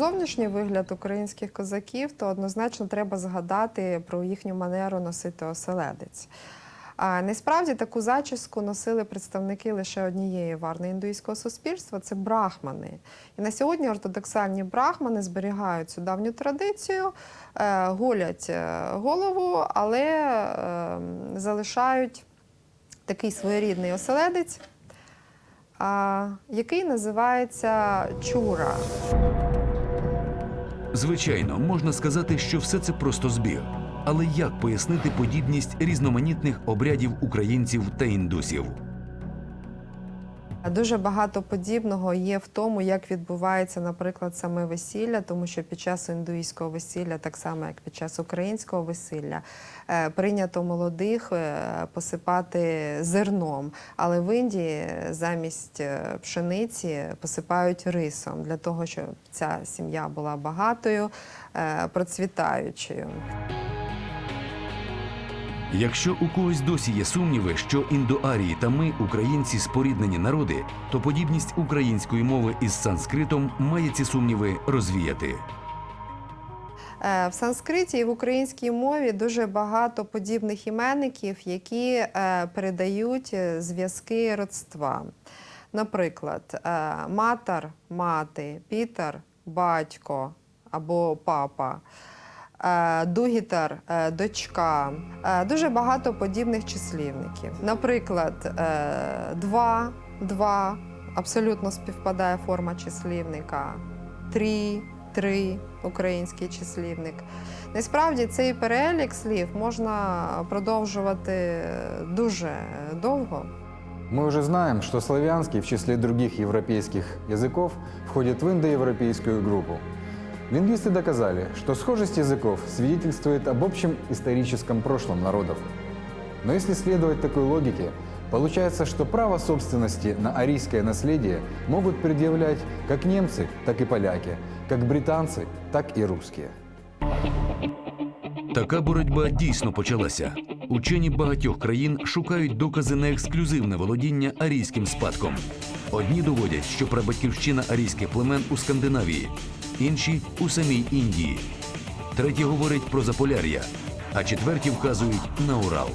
Зовнішній вигляд українських козаків, то однозначно треба згадати про їхню манеру носити оселедець. А насправді таку зачіску носили представники лише однієї варни індуїзького суспільства це брахмани. І на сьогодні ортодоксальні брахмани зберігають цю давню традицію, е, голять е, голову, але е, залишають такий своєрідний оселедець, який називається чура. Звичайно, можна сказати, що все це просто збіг. Але як пояснити подібність різноманітних обрядів українців та індусів? Дуже багато подібного є в тому, як відбувається, наприклад, саме весілля, тому що під час індуїзького весілля, так само як під час українського весілля, е, прийнято молодих е, посипати зерном. Але в Індії замість е, пшениці посипають рисом для того, щоб ця сім'я була багатою, процвітаючою. Якщо у когось досі є сумніви, що індоарії та ми, українці, споріднені народи, то подібність української мови із санскритом має ці сумніви розвіяти. Е, В санскриті і в українській мові дуже багато подібних іменників, які е, передають е, зв'язки родства. Наприклад, матар мати, пітер батько або папа. Е, Дугітар е, дочка. Е, Дуже багато подібних числівників. Наприклад, два, два абсолютно співпадає форма числівника. Трі, три український числівник. Насправді цей перелік слів можна продовжувати дуже довго. Мы уже знаем, что славянский в числе других европейских языков входит в индоевропейскую группу. Лингвисты доказали, что схожесть языков свидетельствует об общем историческом прошлом народов. Но если следовать такой логике, получается, что право собственности на арийское наследие могут предъявлять как немцы, так и поляки, как британцы, так и русские. Така боротьба дійсно почалася. Учені багатьох країн шукають докази на ексклюзивне володіння арійським спадком. Одні доводять, що прабатьківщина арійських племен у Скандинавії, інші у самій Індії. Треті говорять про Заполяр'я, а четверті вказують на Урал.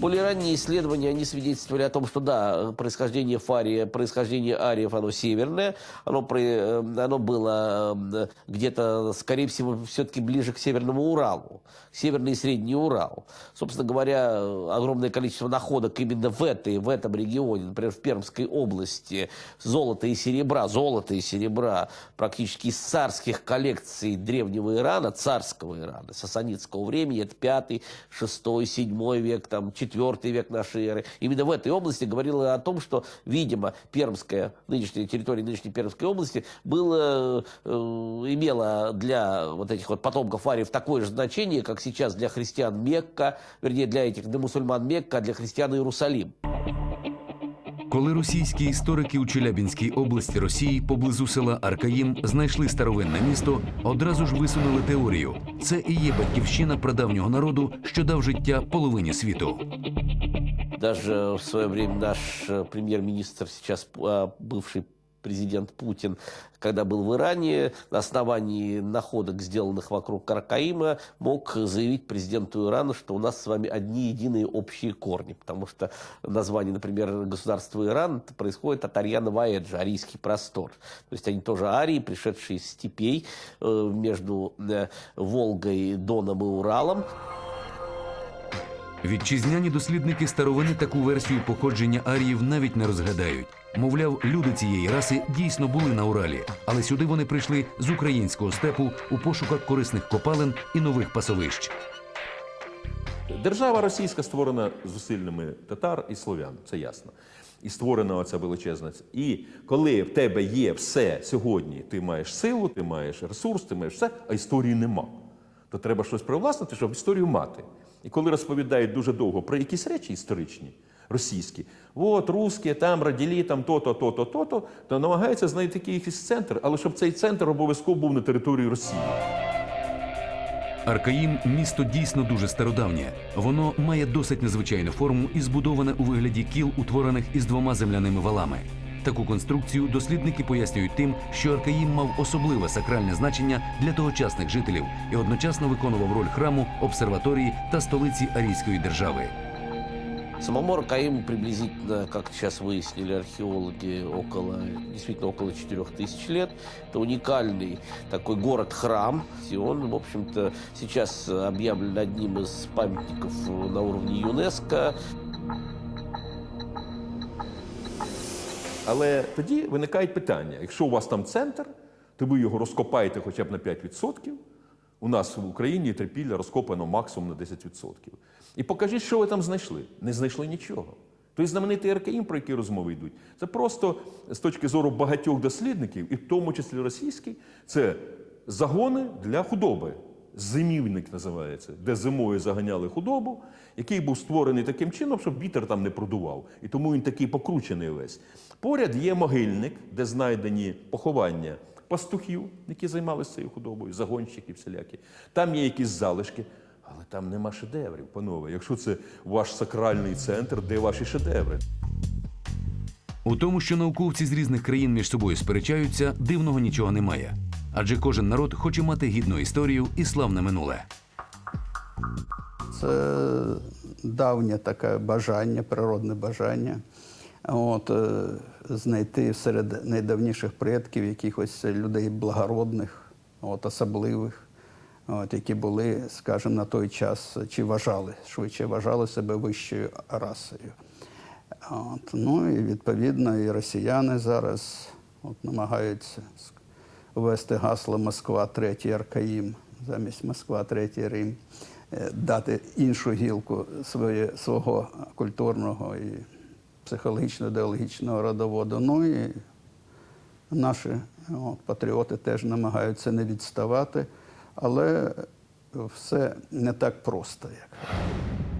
Более ранние исследования, они свидетельствовали о том, что да, происхождение фария, происхождение ариев, оно северное, оно, э, оно было э, где-то, скорее всего, все-таки ближе к Северному Уралу, Северный и Средний Урал. Собственно говоря, огромное количество находок именно в, этой, в этом регионе, например, в Пермской области, золота и серебра, золота и серебра практически из царских коллекций древнего Ирана, царского Ирана, сасанидского времени, это 5, 6, 7 век, там, 4 век нашей эры. Именно в этой области говорило о том, что, видимо, Пермская, нынешняя территория нынешней Пермской области было, э, имела для вот этих вот потомков ариев такое же значение, как сейчас для христиан Мекка, вернее, для этих, для мусульман Мекка, а для христиан Иерусалим. Коли російські історики у Челябінській області Росії поблизу села Аркаїм знайшли старовинне місто, одразу ж висунули теорію: це і є батьківщина прадавнього народу, що дав життя половині світу. Даже в свое время наш э, премьер-министр, сейчас э, бывший президент Путин, когда был в Иране, на основании находок, сделанных вокруг Каркаима, мог заявить президенту Ирана, что у нас с вами одни единые общие корни. Потому что название, например, государства Иран происходит от Арьяна Ваэджа, арийский простор. То есть они тоже арии, пришедшие из степей э, между э, Волгой, Доном и Уралом. Вітчизняні дослідники старовини таку версію походження аріїв навіть не розгадають. Мовляв, люди цієї раси дійсно були на Уралі, але сюди вони прийшли з українського степу у пошуках корисних копалин і нових пасовищ. Держава російська створена зусиллями татар і слов'ян, це ясно. І створена оця величезна. І коли в тебе є все сьогодні, ти маєш силу, ти маєш ресурс, ти маєш все, а історії нема. То треба щось привласнити, щоб історію мати. І коли розповідають дуже довго про якісь речі історичні, російські, от русські, там роділі, там то-то, то-то, то-то, то намагаються знайти якийсь центр, але щоб цей центр обов'язково був на території Росії. Аркаїм місто дійсно дуже стародавнє. Воно має досить незвичайну форму і збудоване у вигляді кіл, утворених із двома земляними валами. Таку конструкцію дослідники пояснюють тим, що Аркаїм мав особливе сакральне значення для тогочасних жителів і одночасно виконував роль храму, обсерваторії та столиці Арійської держави. Самому Аркаиму приблизительно, как сейчас выяснили археологи, около, действительно около 4000 лет. Это уникальный такой город-храм. И он, в общем-то, сейчас объявлен одним из памятников на уровне ЮНЕСКО. Але тоді виникають питання: якщо у вас там центр, то ви його розкопаєте хоча б на 5%. У нас в Україні трипілля розкопано максимум на 10%. І покажіть, що ви там знайшли. Не знайшли нічого. Той знаменитий РКІМ, про який розмови йдуть, це просто з точки зору багатьох дослідників, і в тому числі російський, це загони для худоби. Зимівник називається, де зимою заганяли худобу, який був створений таким чином, щоб вітер там не продував. І тому він такий покручений весь. Поряд є могильник, де знайдені поховання пастухів, які займалися цією худобою, загонщиків всілякі. Там є якісь залишки, але там нема шедеврів, панове. Якщо це ваш сакральний центр, де ваші шедеври? У тому, що науковці з різних країн між собою сперечаються, дивного нічого немає. Адже кожен народ хоче мати гідну історію і славне минуле. Це давнє таке бажання, природне бажання. От, е, знайти серед найдавніших предків якихось людей благородних, от, особливих, от, які були, скажімо, на той час чи вважали, швидше вважали себе вищою расою. От, ну і відповідно і росіяни зараз от, намагаються ввести гасло Москва, третій Аркаїм, замість Москва, третій Рим, е, дати іншу гілку своє, свого культурного і психологічно-ідеологічного родоводу. Ну і наші от, патріоти теж намагаються не відставати, але все не так просто. Як.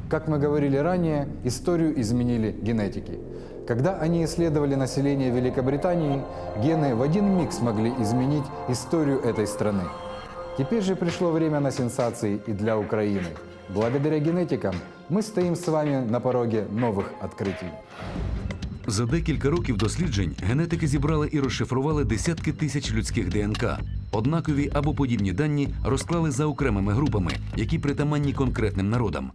Как мы говорили ранее, историю изменили генетики. Когда они исследовали население Великобритании, гены в один миг смогли изменить историю этой страны. Теперь же пришло время на сенсации и для Украины. Благодаря генетикам мы стоим с вами на пороге новых открытий. За декілька років досліджень генетики зібрали і розшифрували десятки тисяч людських ДНК. Однакові або подібні дані розклали за окремими групами, які притаманні конкретним народам.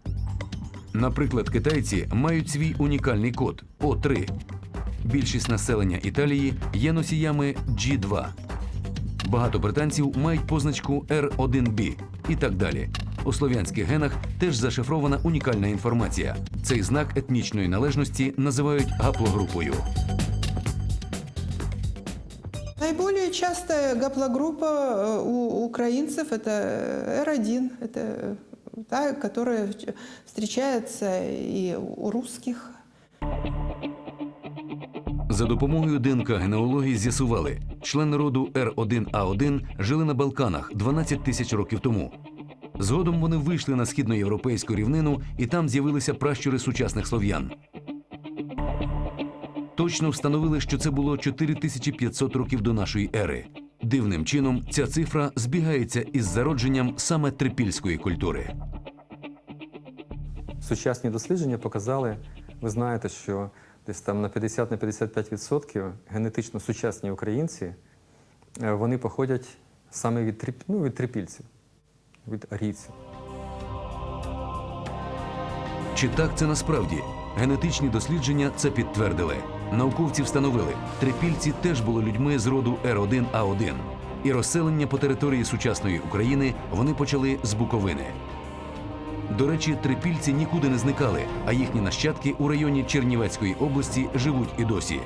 Наприклад, китайці мають свій унікальний код О3. Більшість населення Італії є носіями G2. Багато британців мають позначку R1B і так далі. У слов'янських генах теж зашифрована унікальна інформація. Цей знак етнічної належності називають гаплогрупою. Наиболее частая гаплогруппа э, у украинцев это R1, это э, та, которая в- встречается и у русских. За допомогою ДНК генеалогії з'ясували, члени роду R1A1 жили на Балканах 12 тисяч років тому. Згодом вони вийшли на східноєвропейську рівнину, і там з'явилися пращури сучасних слов'ян. Точно встановили, що це було 4500 років до нашої ери. Дивним чином ця цифра збігається із зародженням саме трипільської культури. Сучасні дослідження показали, ви знаєте, що десь там на 50 на 55% генетично сучасні українці е, вони походять саме від, ну, від трипільців, від арійців. Чи так це насправді? Генетичні дослідження це підтвердили. Науковці встановили, трипільці теж були людьми з роду R1A1. І розселення по території сучасної України вони почали з Буковини. До речі, трипільці нікуди не зникали, а їхні нащадки у районі Чернівецької області живуть і досі.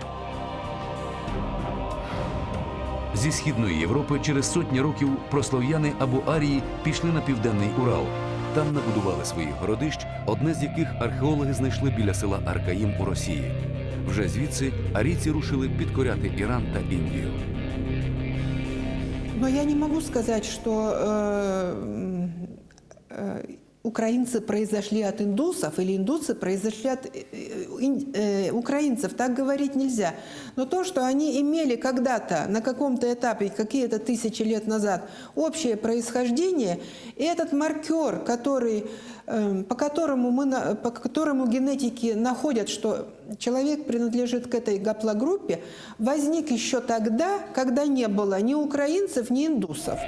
Зі східної Європи через сотні років прослов'яни або арії пішли на південний Урал. Там набудували своїх городищ, одне з яких археологи знайшли біля села Аркаїм у Росії. Вже звідси арійці рушили підкоряти Іран та Індію. Но я не могу сказать, что э, э, украинцы произошли от индусов или индусы произошли от э, э, э, украинцев. Так говорить нельзя. Но то, что они имели когда-то на каком-то этапе, какие-то тысячи лет назад, общее происхождение, и этот маркер, который, э, по, которому мы, по которому генетики находят, что человек принадлежит к этой гаплогруппе, возник еще тогда, когда не было ни украинцев, ни индусов.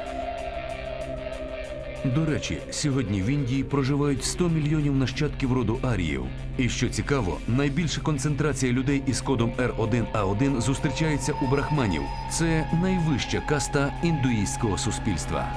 До речі, сьогодні в Індії проживають 100 мільйонів нащадків роду аріїв. І що цікаво, найбільша концентрація людей із кодом R1A1 зустрічається у брахманів. Це найвища каста індуїстського суспільства.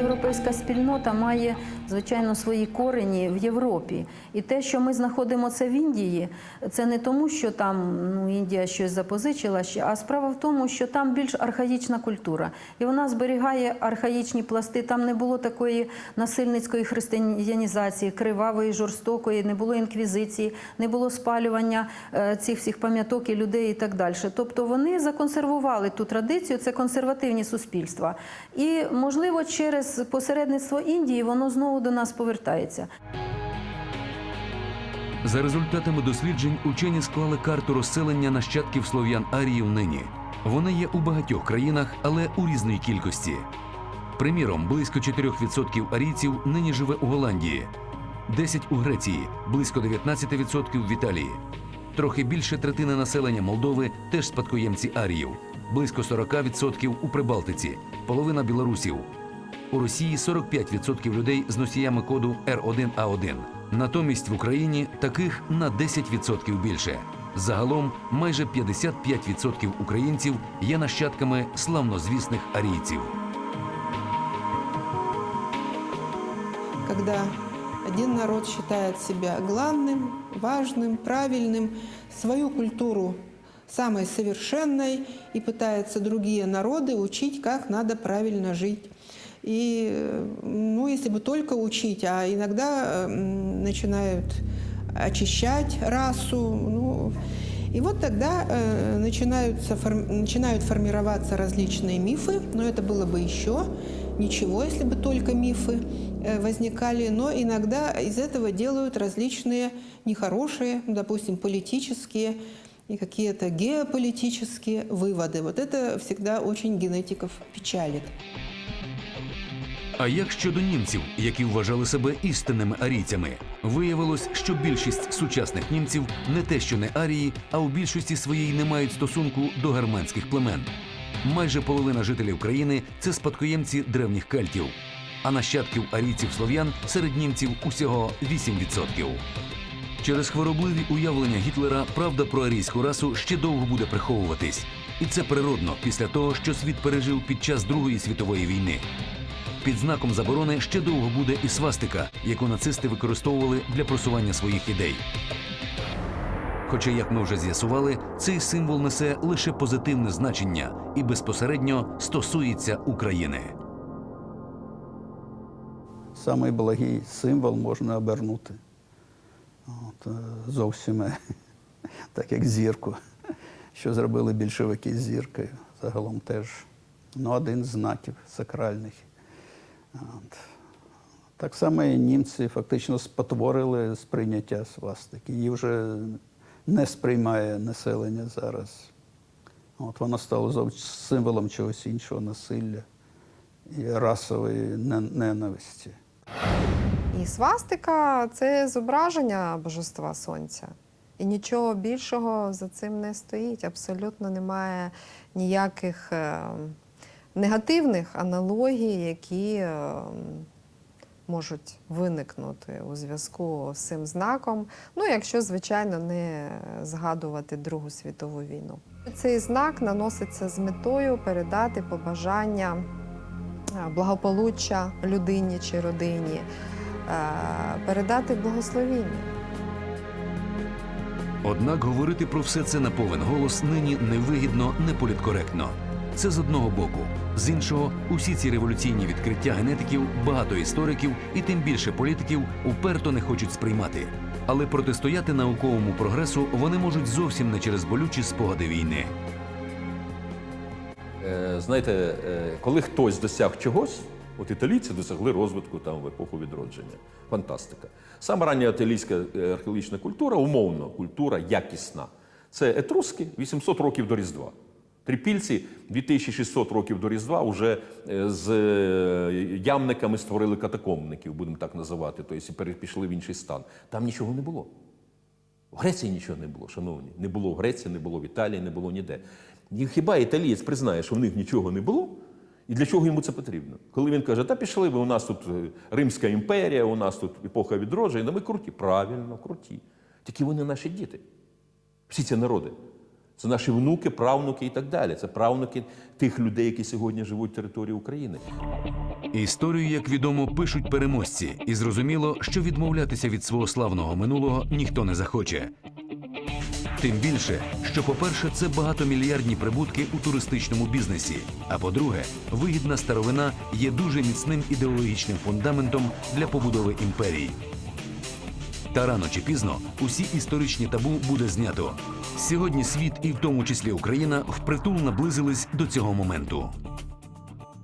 Індоєвропейська спільнота має звичайно свої корені в Європі. І те, що ми знаходимо це в Індії, це не тому, що там ну, Індія щось запозичила а справа в тому, що там більш архаїчна культура. І вона зберігає архаїчні пласти. Там не було такої насильницької християнізації, кривавої, жорстокої, не було інквізиції, не було спалювання е, цих всіх пам'яток і людей і так далі. Тобто вони законсервували ту традицію, це консервативні суспільства. І, можливо, через посередництво Індії воно знову до нас повертається. За результатами досліджень учені склали карту розселення нащадків слов'ян аріїв нині. Вони є у багатьох країнах, але у різній кількості. Приміром, близько 4% арійців нині живе у Голландії, 10% у Греції, близько 19% в Італії. Трохи більше третини населення Молдови теж спадкоємці аріїв, близько 40% у Прибалтиці, половина білорусів. У Росії 45% людей з носіями коду R1A1. Натомість в Україні таких на 10% більше. Загалом майже 55% українців є нащадками славнозвісних арійців. когда один народ считает себя главным, важным, правильным, свою культуру самой совершенной и пытается другие народы учить, как надо правильно жить. И, э, ну, если бы только учить, а иногда м, начинают очищать расу, ну, и вот тогда э, начинаются, начинают формироваться различные мифы, но это было бы еще ничего, если бы только мифы э, возникали, но иногда из этого делают различные нехорошие, ну, допустим, политические и какие-то геополитические выводы. Вот это всегда очень генетиков печалит. А як щодо німців, які вважали себе істинними арійцями, виявилось, що більшість сучасних німців не те, що не арії, а у більшості своїй не мають стосунку до германських племен. Майже половина жителів країни це спадкоємці древніх кельтів, а нащадків арійців слов'ян серед німців усього 8%. Через хворобливі уявлення Гітлера правда про арійську расу ще довго буде приховуватись, і це природно після того, що світ пережив під час Другої світової війни. Під знаком заборони ще довго буде і свастика, яку нацисти використовували для просування своїх ідей. Хоча, як ми вже з'ясували, цей символ несе лише позитивне значення і безпосередньо стосується України. Самий благий символ можна обернути. От, е, зовсім е, так як зірку, що зробили більшовики з зіркою. Загалом теж ну, один з знаків сакральних. От. Так само і німці фактично спотворили сприйняття свастики. Її вже не сприймає населення зараз. От воно стало символом чогось іншого насилля і расової ненависті. І свастика це зображення божества сонця. І нічого більшого за цим не стоїть. Абсолютно немає ніяких е, негативних аналогій, які е, можуть виникнути у зв'язку з цим знаком. Ну, якщо, звичайно, не згадувати Другу світову війну. Цей знак наноситься з метою передати побажання е, благополуччя людині чи родині, е, передати благословіння. Однак говорити про все це на повен голос нині невигідно, не політкоректно. Це з одного боку. З іншого, усі ці революційні відкриття генетиків, багато істориків і тим більше політиків уперто не хочуть сприймати. Але протистояти науковому прогресу вони можуть зовсім не через болючі спогади війни. Е, Знаєте, е, коли хтось досяг чогось, От італійці досягли розвитку там в епоху відродження. Фантастика. Сама рання італійська е, археологічна культура, умовно, культура якісна. Це етруски 800 років до Різдва. Трипільці 2600 років до Різдва вже е, з е, ямниками створили катакомбників, будемо так називати, тобто пере- пішли в інший стан. Там нічого не було. В Греції нічого не було, шановні. Не було в Греції, не було в Італії, не було ніде. І хіба італієць признає, що в них нічого не було? І для чого йому це потрібно? Коли він каже, та пішли ви, у нас тут е, Римська імперія, у нас тут епоха відродження, ну ми круті. Правильно, круті. Тільки вони наші діти. Всі ці народи. Це наші внуки, правнуки і так далі. Це правнуки тих людей, які сьогодні живуть території України. Історію, як відомо, пишуть переможці, і зрозуміло, що відмовлятися від свого славного минулого ніхто не захоче. Тим більше, що, по-перше, це багатомільярдні прибутки у туристичному бізнесі. А по-друге, вигідна старовина є дуже міцним ідеологічним фундаментом для побудови імперії. Та рано чи пізно усі історичні табу буде знято. Сьогодні світ, і в тому числі Україна, впритул наблизились до цього моменту.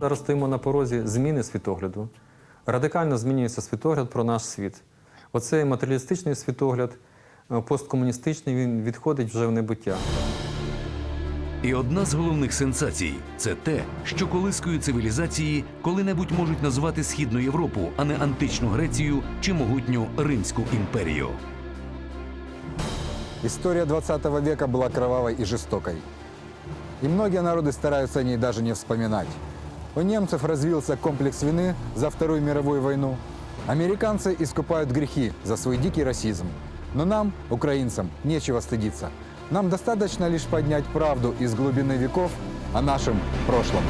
Зараз стоїмо на порозі зміни світогляду. Радикально змінюється світогляд про наш світ. Оцей матеріалістичний світогляд, е, посткомуністичний, він відходить вже в небуття. І одна з головних сенсацій це те, що колискою цивілізації коли-небудь можуть назвати Східну Європу, а не античну Грецію чи могутню Римську імперію. История 20 века была кровавой и жестокой. И многие народы стараются о ней даже не вспоминать. У немцев развился комплекс вины за Вторую мировую войну. Американцы искупают грехи за свой дикий расизм. Но нам, украинцам, нечего стыдиться. нам достаточно лишь поднять правду из глубины веков о нашем прошлом.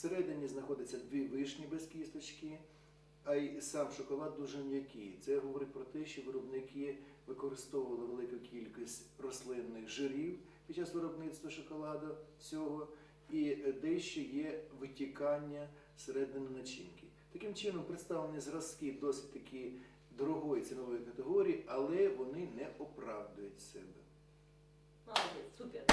Всередині знаходяться дві вишні без кісточки, а й сам шоколад дуже м'який. Це говорить про те, що виробники використовували велику кількість рослинних жирів під час виробництва шоколаду цього, і дещо є витікання середини начинки. Таким чином представлені зразки досить такі дорогої цінової категорії, але вони не оправдують себе. Молодець, супер.